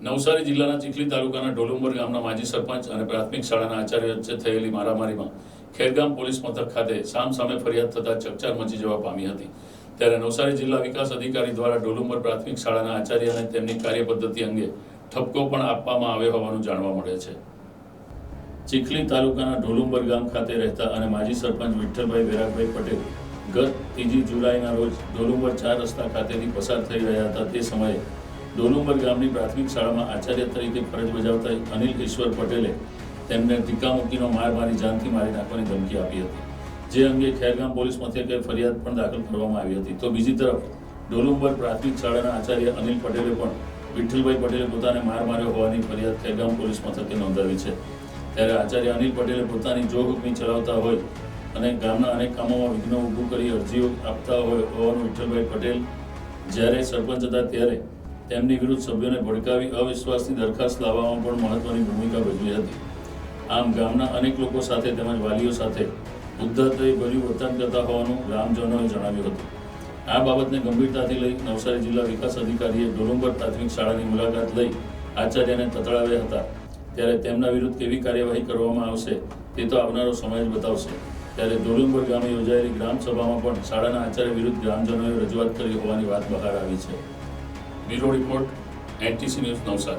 નવસારી જિલ્લાના ચીખલી તાલુકાના ઢોલુંબર ગામના માજી સરપંચ અને પ્રાથમિક શાળાના આચાર્ય વચ્ચે થયેલી મારામારીમાં ખેરગામ પોલીસ મથક ખાતે સામ સામે ફરિયાદ થતા ચકચાર મચી જવા પામી હતી. ત્યારે નવસારી જિલ્લા વિકાસ અધિકારી દ્વારા ઢોલુંબર પ્રાથમિક શાળાના આચાર્યને તેમની કાર્યપદ્ધતિ અંગે ઠપકો પણ આપવામાં આવ્યો હોવાનું જાણવા મળે છે. ચીખલી તાલુકાના ઢોલુંબર ગામ ખાતે રહેતા અને માજી સરપંચ વિઠ્ઠલભાઈ વેરાગભાઈ પટેલ ગત ત્રીજી જુલાઈના રોજ ઢોલુંબર ચાર રસ્તા ખાતેથી પસાર થઈ રહ્યા હતા તે સમયે ડોલુંબર ગામની પ્રાથમિક શાળામાં આચાર્ય તરીકે ફરજ બજાવતા અનિલ ઈશ્વર પટેલે તેમને ટીકામુક્તિનો માર મારી જાનથી મારી નાખવાની ધમકી આપી હતી. જે અંગે ખેરગામ પોલીસ મથકે ફરિયાદ પણ દાખલ કરવામાં આવી હતી. તો બીજી તરફ ડોલુંબર પ્રાથમિક શાળાના આચાર્ય અનિલ પટેલે પણ વિઠ્ઠલભાઈ પટેલે પોતાને માર માર્યો હોવાની ફરિયાદ ખેરગામ પોલીસ મથકે નોંધાવી છે. ત્યારે આચાર્ય અનિલ પટેલે પોતાની જો હુકમી ચલાવતા હોય અને ગામના અનેક કામોમાં વિઘ્ન ઊભું કરી અરજીઓ આપતા હોય હોવાનું વિઠ્ઠલભાઈ પટેલ જ્યારે સરપંચ હતા ત્યારે તેમની વિરુદ્ધ સભ્યોને ભડકાવી અવિશ્વાસની દરખાસ્ત લાવવામાં પણ મહત્વની ભૂમિકા ભજવી હતી. આમ ગામના અનેક લોકો સાથે તેમજ વાલીઓ સાથે ઉદ્ધતય ભર્યું વર્તન કરતા હોવાનું ગ્રામજનોએ જણાવ્યું હતું. આ બાબતને ગંભીરતાથી લઈ નવસારી જિલ્લા વિકાસ અધિકારીએ ડોલુંબર પ્રાથમિક શાળાની મુલાકાત લઈ આચાર્યને તતડાવ્યા હતા. ત્યારે તેમના વિરુદ્ધ કેવી કાર્યવાહી કરવામાં આવશે તે તો આવનારો સમય જ બતાવશે. ત્યારે ડોલુંબર ગામે યોજાયેલી ગ્રામસભામાં પણ શાળાના આચાર્ય વિરુદ્ધ ગ્રામજનોએ રજૂઆત કરી હોવાની વાત બહાર આવી છે. Bureau report N T C news Navsari